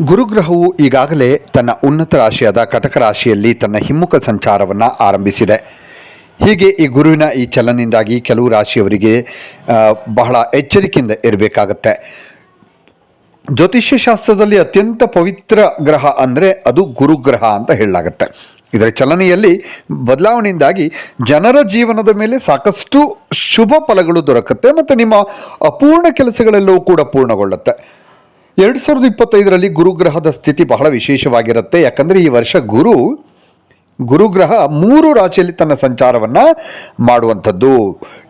ಗುರುಗ್ರಹವು ಈಗಾಗಲೇ ತನ್ನ ಉನ್ನತ ರಾಶಿಯಾದ ಕಟಕ ರಾಶಿಯಲ್ಲಿ ತನ್ನ ಹಿಮ್ಮುಖ ಸಂಚಾರವನ್ನು ಆರಂಭಿಸಿದೆ. ಹೀಗೆ ಈ ಗುರುವಿನ ಈ ಚಲನೆಯಿಂದಾಗಿ ಕೆಲವು ರಾಶಿಯವರಿಗೆ ಬಹಳ ಎಚ್ಚರಿಕೆಯಿಂದ ಇರಬೇಕಾಗತ್ತೆ. ಜ್ಯೋತಿಷ್ಯ ಶಾಸ್ತ್ರದಲ್ಲಿ ಅತ್ಯಂತ ಪವಿತ್ರ ಗ್ರಹ ಅಂದರೆ ಅದು ಗುರುಗ್ರಹ ಅಂತ ಹೇಳಲಾಗತ್ತೆ. ಇದರ ಚಲನೆಯಲ್ಲಿ ಬದಲಾವಣೆಯಿಂದಾಗಿ ಜನರ ಜೀವನದ ಮೇಲೆ ಸಾಕಷ್ಟು ಶುಭ ಫಲಗಳು ದೊರಕುತ್ತೆ ಮತ್ತು ನಿಮ್ಮ ಅಪೂರ್ಣ ಕೆಲಸಗಳೆಲ್ಲವೂ ಕೂಡ ಪೂರ್ಣಗೊಳ್ಳುತ್ತೆ. ಎರಡು ಸಾವಿರದ ಇಪ್ಪತ್ತೈದರಲ್ಲಿ ಗುರುಗ್ರಹದ ಸ್ಥಿತಿ ಬಹಳ ವಿಶೇಷವಾಗಿರುತ್ತೆ. ಯಾಕಂದರೆ ಈ ವರ್ಷ ಗುರು, ಗುರುಗ್ರಹ ಮೂರು ರಾಶಿಯಲ್ಲಿ ತನ್ನ ಸಂಚಾರವನ್ನು ಮಾಡುವಂಥದ್ದು.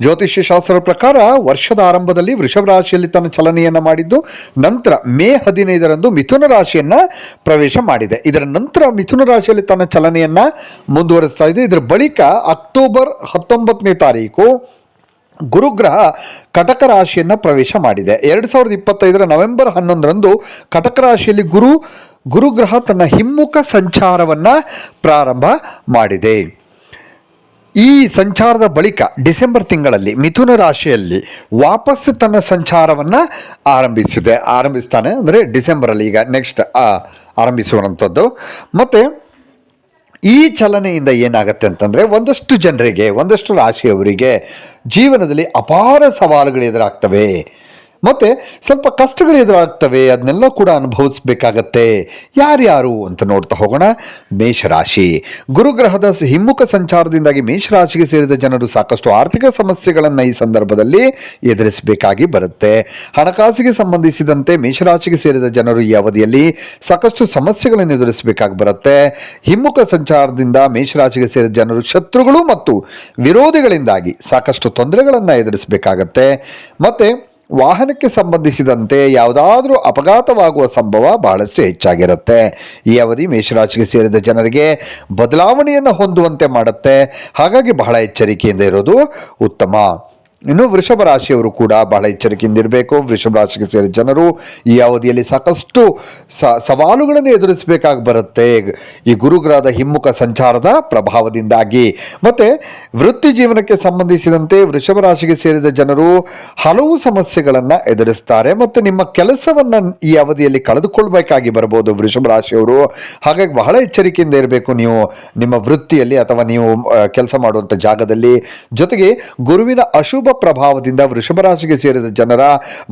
ಜ್ಯೋತಿಷ್ಯ ಶಾಸ್ತ್ರದ ಪ್ರಕಾರ ವರ್ಷದ ಆರಂಭದಲ್ಲಿ ವೃಷಭ ರಾಶಿಯಲ್ಲಿ ತನ್ನ ಚಲನೆಯನ್ನು ಮಾಡಿದ್ದು, ನಂತರ ಮೇ ಹದಿನೈದರಂದು ಮಿಥುನ ರಾಶಿಯನ್ನು ಪ್ರವೇಶ ಮಾಡಿದೆ. ಇದರ ನಂತರ ಮಿಥುನ ರಾಶಿಯಲ್ಲಿ ತನ್ನ ಚಲನೆಯನ್ನು ಮುಂದುವರಿಸ್ತಾ ಇದೆ. ಇದರ ಬಳಿಕ ಅಕ್ಟೋಬರ್ ಹತ್ತೊಂಬತ್ತನೇ ತಾರೀಕು ಗುರುಗ್ರಹ ಕಟಕ ರಾಶಿಯನ್ನು ಪ್ರವೇಶ ಮಾಡಿದೆ. ಎರಡು ಸಾವಿರದ ಇಪ್ಪತ್ತೈದರ ನವೆಂಬರ್ ಹನ್ನೊಂದರಂದು ಕಟಕ ರಾಶಿಯಲ್ಲಿ ಗುರು, ಗುರುಗ್ರಹ ತನ್ನ ಹಿಮ್ಮುಖ ಸಂಚಾರವನ್ನು ಪ್ರಾರಂಭ ಮಾಡಿದೆ. ಈ ಸಂಚಾರದ ಬಳಿಕ ಡಿಸೆಂಬರ್ ತಿಂಗಳಲ್ಲಿ ಮಿಥುನ ರಾಶಿಯಲ್ಲಿ ವಾಪಸ್ ತನ್ನ ಸಂಚಾರವನ್ನು ಆರಂಭಿಸಿದೆ. ಆರಂಭಿಸ್ತಾನೆ ಅಂದರೆ ಡಿಸೆಂಬರಲ್ಲಿ ಈಗ ನೆಕ್ಸ್ಟ್ ಆರಂಭಿಸುವಂಥದ್ದು ಮತ್ತು ಈ ಚಲನೆಯಿಂದ ಏನಾಗುತ್ತೆ ಅಂತಂದರೆ ಒಂದಷ್ಟು ಜನರಿಗೆ ಒಂದಷ್ಟು ರಾಶಿಯವರಿಗೆ ಜೀವನದಲ್ಲಿ ಅಪಾರ ಸವಾಲುಗಳು ಎದುರಾಗ್ತವೆ. ಮತ್ತು ಸ್ವಲ್ಪ ಕಷ್ಟಗಳು ಎದುರಾಗ್ತವೆ, ಅದನ್ನೆಲ್ಲ ಕೂಡ ಅನುಭವಿಸ್ಬೇಕಾಗತ್ತೆ. ಯಾರ್ಯಾರು ಅಂತ ನೋಡ್ತಾ ಹೋಗೋಣ. ಮೇಷರಾಶಿ. ಗುರುಗ್ರಹದ ಹಿಮ್ಮುಖ ಸಂಚಾರದಿಂದಾಗಿ ಮೇಷರಾಶಿಗೆ ಸೇರಿದ ಜನರು ಸಾಕಷ್ಟು ಆರ್ಥಿಕ ಸಮಸ್ಯೆಗಳನ್ನು ಈ ಸಂದರ್ಭದಲ್ಲಿ ಎದುರಿಸಬೇಕಾಗಿ ಬರುತ್ತೆ. ಹಣಕಾಸಿಗೆ ಸಂಬಂಧಿಸಿದಂತೆ ಮೇಷರಾಶಿಗೆ ಸೇರಿದ ಜನರು ಈ ಅವಧಿಯಲ್ಲಿ ಸಾಕಷ್ಟು ಸಮಸ್ಯೆಗಳನ್ನು ಎದುರಿಸಬೇಕಾಗಿ ಬರುತ್ತೆ. ಹಿಮ್ಮುಖ ಸಂಚಾರದಿಂದ ಮೇಷರಾಶಿಗೆ ಸೇರಿದ ಜನರು ಶತ್ರುಗಳು ಮತ್ತು ವಿರೋಧಿಗಳಿಂದಾಗಿ ಸಾಕಷ್ಟು ತೊಂದರೆಗಳನ್ನು ಎದುರಿಸಬೇಕಾಗತ್ತೆ. ಮತ್ತು ವಾಹನಕ್ಕೆ ಸಂಬಂಧಿಸಿದಂತೆ ಯಾವುದಾದರೂ ಅಪಘಾತವಾಗುವ ಸಂಭವ ಬಹಳಷ್ಟು ಹೆಚ್ಚಾಗಿರುತ್ತೆ. ಈ ಅವಧಿ ಮೇಷರಾಶಿಗೆ ಸೇರಿದ ಜನರಿಗೆ ಬದಲಾವಣೆಯನ್ನು ಹೊಂದುವಂತೆ ಮಾಡುತ್ತೆ. ಹಾಗಾಗಿ ಬಹಳ ಎಚ್ಚರಿಕೆಯಿಂದ ಇರೋದು ಉತ್ತಮ. ಇನ್ನು ವೃಷಭ ರಾಶಿಯವರು ಕೂಡ ಬಹಳ ಎಚ್ಚರಿಕೆಯಿಂದ ಇರಬೇಕು. ವೃಷಭ ರಾಶಿಗೆ ಸೇರಿದ ಜನರು ಈ ಅವಧಿಯಲ್ಲಿ ಸಾಕಷ್ಟು ಸವಾಲುಗಳನ್ನು ಎದುರಿಸಬೇಕಾಗಿ ಬರುತ್ತೆ. ಈ ಗುರುಗ್ರಹದ ಹಿಮ್ಮುಖ ಸಂಚಾರದ ಪ್ರಭಾವದಿಂದಾಗಿ. ಮತ್ತು ವೃತ್ತಿ ಜೀವನಕ್ಕೆ ಸಂಬಂಧಿಸಿದಂತೆ ವೃಷಭ ರಾಶಿಗೆ ಸೇರಿದ ಜನರು ಹಲವು ಸಮಸ್ಯೆಗಳನ್ನು ಎದುರಿಸ್ತಾರೆ. ಮತ್ತು ನಿಮ್ಮ ಕೆಲಸವನ್ನು ಈ ಅವಧಿಯಲ್ಲಿ ಕಳೆದುಕೊಳ್ಬೇಕಾಗಿ ಬರಬಹುದು ವೃಷಭ ರಾಶಿಯವರು. ಹಾಗಾಗಿ ಬಹಳ ಎಚ್ಚರಿಕೆಯಿಂದ ಇರಬೇಕು ನೀವು ನಿಮ್ಮ ವೃತ್ತಿಯಲ್ಲಿ ಅಥವಾ ನೀವು ಕೆಲಸ ಮಾಡುವಂಥ ಜಾಗದಲ್ಲಿ. ಜೊತೆಗೆ ಗುರುವಿನ ಅಶುಭ ಪ್ರಭಾವದಿಂದ ವೃಷಭ ರಾಶಿಗೆ ಸೇರಿದ ಜನರ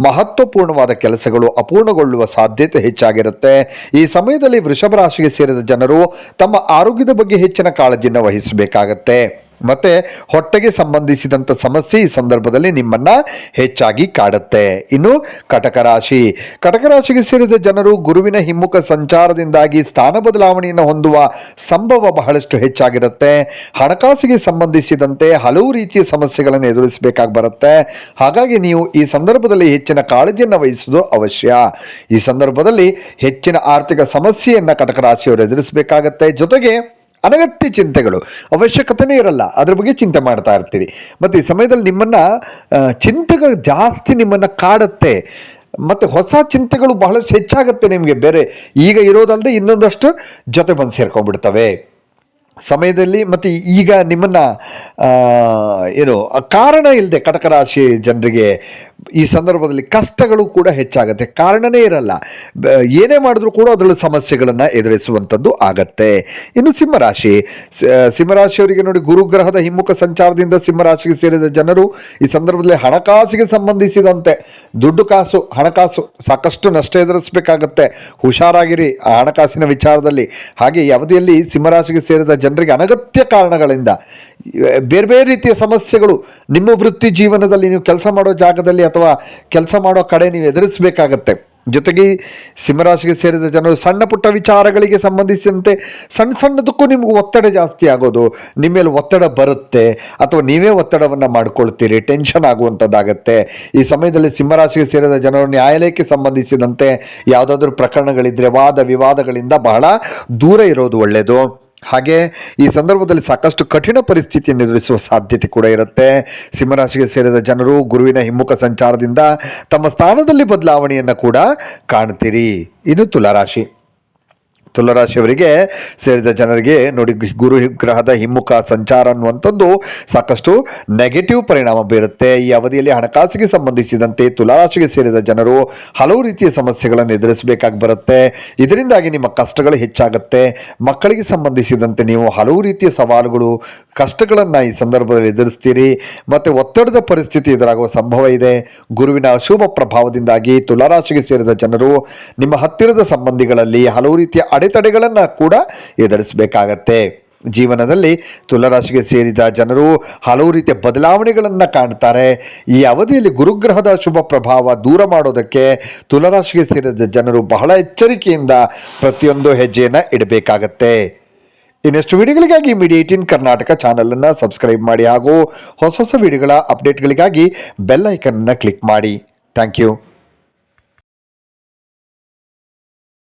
ಮಹತ್ವಪೂರ್ಣವಾದ ಕೆಲಸಗಳು ಅಪೂರ್ಣಗೊಳ್ಳುವ ಸಾಧ್ಯತೆ ಹೆಚ್ಚಾಗಿರುತ್ತೆ. ಈ ಸಮಯದಲ್ಲಿ ವೃಷಭ ರಾಶಿಗೆ ಸೇರಿದ ಜನರು ತಮ್ಮ ಆರೋಗ್ಯದ ಬಗ್ಗೆ ಹೆಚ್ಚಿನ ಕಾಳಜಿಯನ್ನು ವಹಿಸಬೇಕಾಗತ್ತೆ. ಮತ್ತೆ ಹೊಟ್ಟೆಗೆ ಸಂಬಂಧಿಸಿದಂಥ ಸಮಸ್ಯೆ ಈ ಸಂದರ್ಭದಲ್ಲಿ ನಿಮ್ಮನ್ನ ಹೆಚ್ಚಾಗಿ ಕಾಡುತ್ತೆ. ಇನ್ನು ಕಟಕ ರಾಶಿ. ಕಟಕ ರಾಶಿಗೆ ಸೇರಿದ ಜನರು ಗುರುವಿನ ಹಿಮ್ಮುಖ ಸಂಚಾರದಿಂದಾಗಿ ಸ್ಥಾನ ಬದಲಾವಣೆಯನ್ನು ಹೊಂದುವ ಸಂಭವ ಬಹಳಷ್ಟು ಹೆಚ್ಚಾಗಿರುತ್ತೆ. ಹಣಕಾಸಿಗೆ ಸಂಬಂಧಿಸಿದಂತೆ ಹಲವು ರೀತಿಯ ಸಮಸ್ಯೆಗಳನ್ನು ಎದುರಿಸಬೇಕಾಗಿ ಬರುತ್ತೆ. ಹಾಗಾಗಿ ನೀವು ಈ ಸಂದರ್ಭದಲ್ಲಿ ಹೆಚ್ಚಿನ ಕಾಳಜಿಯನ್ನು ವಹಿಸುವುದು ಅವಶ್ಯ. ಈ ಸಂದರ್ಭದಲ್ಲಿ ಹೆಚ್ಚಿನ ಆರ್ಥಿಕ ಸಮಸ್ಯೆಯನ್ನು ಕಟಕ ರಾಶಿಯವರು ಎದುರಿಸಬೇಕಾಗತ್ತೆ. ಜೊತೆಗೆ ಅನಗತ್ಯ ಚಿಂತೆಗಳು. ಅವಶ್ಯಕತೆನೇ ಇರಲ್ಲ. ಅದ್ರ ಬಗ್ಗೆ ಚಿಂತೆ ಮಾಡ್ತಾ ಇರ್ತೀರಿ. ಮತ್ತು ಈ ಸಮಯದಲ್ಲಿ ನಿಮ್ಮನ್ನು ಚಿಂತೆಗಳು ಜಾಸ್ತಿ ನಿಮ್ಮನ್ನು ಕಾಡುತ್ತೆ. ಮತ್ತು ಹೊಸ ಚಿಂತೆಗಳು ಬಹಳಷ್ಟು ಹೆಚ್ಚಾಗುತ್ತೆ ನಿಮಗೆ. ಬೇರೆ ಈಗ ಇರೋದಲ್ಲದೆ ಇನ್ನೊಂದಷ್ಟು ಜೊತೆ ಬಂದು ಸೇರ್ಕೊಂಡ್ಬಿಡ್ತವೆ. ಸಮಯದಲ್ಲಿ ಮತ್ತು ಈಗ ನಿಮ್ಮನ್ನು ಏನು, ಕಾರಣ ಇಲ್ಲದೆ ಕಟಕರಾಶಿ ಜನರಿಗೆ ಈ ಸಂದರ್ಭದಲ್ಲಿ ಕಷ್ಟಗಳು ಕೂಡ ಹೆಚ್ಚಾಗುತ್ತೆ. ಕಾರಣನೇ ಇರಲ್ಲ. ಏನೇ ಮಾಡಿದ್ರೂ ಕೂಡ ಅದರಲ್ಲಿ ಸಮಸ್ಯೆಗಳನ್ನು ಎದುರಿಸುವಂಥದ್ದು ಆಗತ್ತೆ. ಇನ್ನು ಸಿಂಹರಾಶಿ ಸಿಂಹರಾಶಿಯವರಿಗೆ ನೋಡಿ ಗುರುಗ್ರಹದ ಹಿಮ್ಮುಖ ಸಂಚಾರದಿಂದ ಸಿಂಹರಾಶಿಗೆ ಸೇರಿದ ಜನರು ಈ ಸಂದರ್ಭದಲ್ಲಿ ಹಣಕಾಸಿಗೆ ಸಂಬಂಧಿಸಿದಂತೆ ದುಡ್ಡು ಕಾಸು, ಹಣಕಾಸು ಸಾಕಷ್ಟು ನಷ್ಟ ಎದುರಿಸಬೇಕಾಗತ್ತೆ. ಹುಷಾರಾಗಿರಿ ಆ ಹಣಕಾಸಿನ ವಿಚಾರದಲ್ಲಿ. ಹಾಗೆ ಈ ಅವಧಿಯಲ್ಲಿ ಸಿಂಹರಾಶಿಗೆ ಸೇರಿದ ಜನರಿಗೆ ಅನಗತ್ಯ ಕಾರಣಗಳಿಂದ ಬೇರೆ ಬೇರೆ ರೀತಿಯ ಸಮಸ್ಯೆಗಳು ನಿಮ್ಮ ವೃತ್ತಿ ಜೀವನದಲ್ಲಿ ನೀವು ಕೆಲಸ ಮಾಡೋ ಜಾಗದಲ್ಲಿ ಅಥವಾ ಕೆಲಸ ಮಾಡೋ ಕಡೆ ನೀವು ಎದುರಿಸಬೇಕಾಗತ್ತೆ. ಜೊತೆಗೆ ಸಿಂಹರಾಶಿಗೆ ಸೇರಿದ ಜನರು ಸಣ್ಣ ಪುಟ್ಟ ವಿಚಾರಗಳಿಗೆ ಸಂಬಂಧಿಸಿದಂತೆ ಸಣ್ಣ ಸಣ್ಣದಕ್ಕೂ ನಿಮ್ಗೆ ಒತ್ತಡ ಜಾಸ್ತಿ ಆಗೋದು, ನಿಮ್ಮ ಮೇಲೆ ಒತ್ತಡ ಬರುತ್ತೆ ಅಥವಾ ನೀವೇ ಒತ್ತಡವನ್ನು ಮಾಡ್ಕೊಳ್ತೀರಿ, ಟೆನ್ಷನ್ ಆಗುವಂಥದ್ದಾಗತ್ತೆ. ಈ ಸಮಯದಲ್ಲಿ ಸಿಂಹರಾಶಿಗೆ ಸೇರಿದ ಜನರು ನ್ಯಾಯಾಲಯಕ್ಕೆ ಸಂಬಂಧಿಸಿದಂತೆ ಯಾವುದಾದ್ರೂ ಪ್ರಕರಣಗಳಿದ್ದರೆ ವಾದ ವಿವಾದಗಳಿಂದ ಬಹಳ ದೂರ ಇರೋದು ಒಳ್ಳೆಯದು ಹಾಗೆ ಈ ಸಂದರ್ಭದಲ್ಲಿ ಸಾಕಷ್ಟು ಕಠಿಣ ಪರಿಸ್ಥಿತಿಯನ್ನು ಎದುರಿಸುವ ಸಾಧ್ಯತೆ ಕೂಡ ಇರುತ್ತೆ. ಸಿಂಹರಾಶಿಗೆ ಸೇರಿದ ಜನರು ಗುರುವಿನ ಹಿಮ್ಮುಖ ಸಂಚಾರದಿಂದ ತಮ್ಮ ಸ್ಥಾನದಲ್ಲಿ ಬದಲಾವಣೆಯನ್ನು ಕೂಡ ಕಾಣ್ತೀರಿ. ಇದು ತುಲಾರಾಶಿ ತುಲಾರಾಶಿಯವರಿಗೆ ಸೇರಿದ ಜನರಿಗೆ ನೋಡಿ, ಗುರು ಗ್ರಹದ ಹಿಮ್ಮುಖ ಸಂಚಾರ ಅನ್ನುವಂಥದ್ದು ಸಾಕಷ್ಟು ನೆಗೆಟಿವ್ ಪರಿಣಾಮ ಬೀರುತ್ತೆ. ಈ ಅವಧಿಯಲ್ಲಿ ಹಣಕಾಸಿಗೆ ಸಂಬಂಧಿಸಿದಂತೆ ತುಲಾರಾಶಿಗೆ ಸೇರಿದ ಜನರು ಹಲವು ರೀತಿಯ ಸಮಸ್ಯೆಗಳನ್ನು ಎದುರಿಸಬೇಕಾಗಿ ಬರುತ್ತೆ. ಇದರಿಂದಾಗಿ ನಿಮ್ಮ ಕಷ್ಟಗಳು ಹೆಚ್ಚಾಗುತ್ತೆ. ಮಕ್ಕಳಿಗೆ ಸಂಬಂಧಿಸಿದಂತೆ ನೀವು ಹಲವು ರೀತಿಯ ಸವಾಲುಗಳು, ಕಷ್ಟಗಳನ್ನು ಈ ಸಂದರ್ಭದಲ್ಲಿ ಎದುರಿಸ್ತೀರಿ. ಮತ್ತು ಒತ್ತಡದ ಪರಿಸ್ಥಿತಿ ಎದುರಾಗುವ ಸಂಭವ ಇದೆ. ಗುರುವಿನ ಅಶುಭ ಪ್ರಭಾವದಿಂದಾಗಿ ತುಲಾರಾಶಿಗೆ ಸೇರಿದ ಜನರು ನಿಮ್ಮ ಹತ್ತಿರದ ಸಂಬಂಧಿಗಳಲ್ಲಿ ಹಲವು ರೀತಿಯ ಅಡೆತಡೆಗಳನ್ನು ಕೂಡ ಎದುರಿಸಬೇಕಾಗತ್ತೆ. ಜೀವನದಲ್ಲಿ ತುಲರಾಶಿಗೆ ಸೇರಿದ ಜನರು ಹಲವು ರೀತಿಯ ಬದಲಾವಣೆಗಳನ್ನು ಕಾಣ್ತಾರೆ. ಈ ಅವಧಿಯಲ್ಲಿ ಗುರುಗ್ರಹದ ಶುಭ ಪ್ರಭಾವ ದೂರ ಮಾಡೋದಕ್ಕೆ ತುಲರಾಶಿಗೆ ಸೇರಿದ ಜನರು ಬಹಳ ಎಚ್ಚರಿಕೆಯಿಂದ ಪ್ರತಿಯೊಂದು ಹೆಜ್ಜೆಯನ್ನು ಇಡಬೇಕಾಗತ್ತೆ. ಇನ್ನಷ್ಟು ವಿಡಿಯೋಗಳಿಗಾಗಿ ಮೀಡಿಯಾ ಏಟೀನ್ ಕರ್ನಾಟಕ ಚಾನಲನ್ನು ಸಬ್ಸ್ಕ್ರೈಬ್ ಮಾಡಿ ಹಾಗೂ ಹೊಸ ಹೊಸ ವಿಡಿಯೋಗಳ ಅಪ್ಡೇಟ್ಗಳಿಗಾಗಿ ಬೆಲ್ ಐಕನ್ನ ಕ್ಲಿಕ್ ಮಾಡಿ. Thank you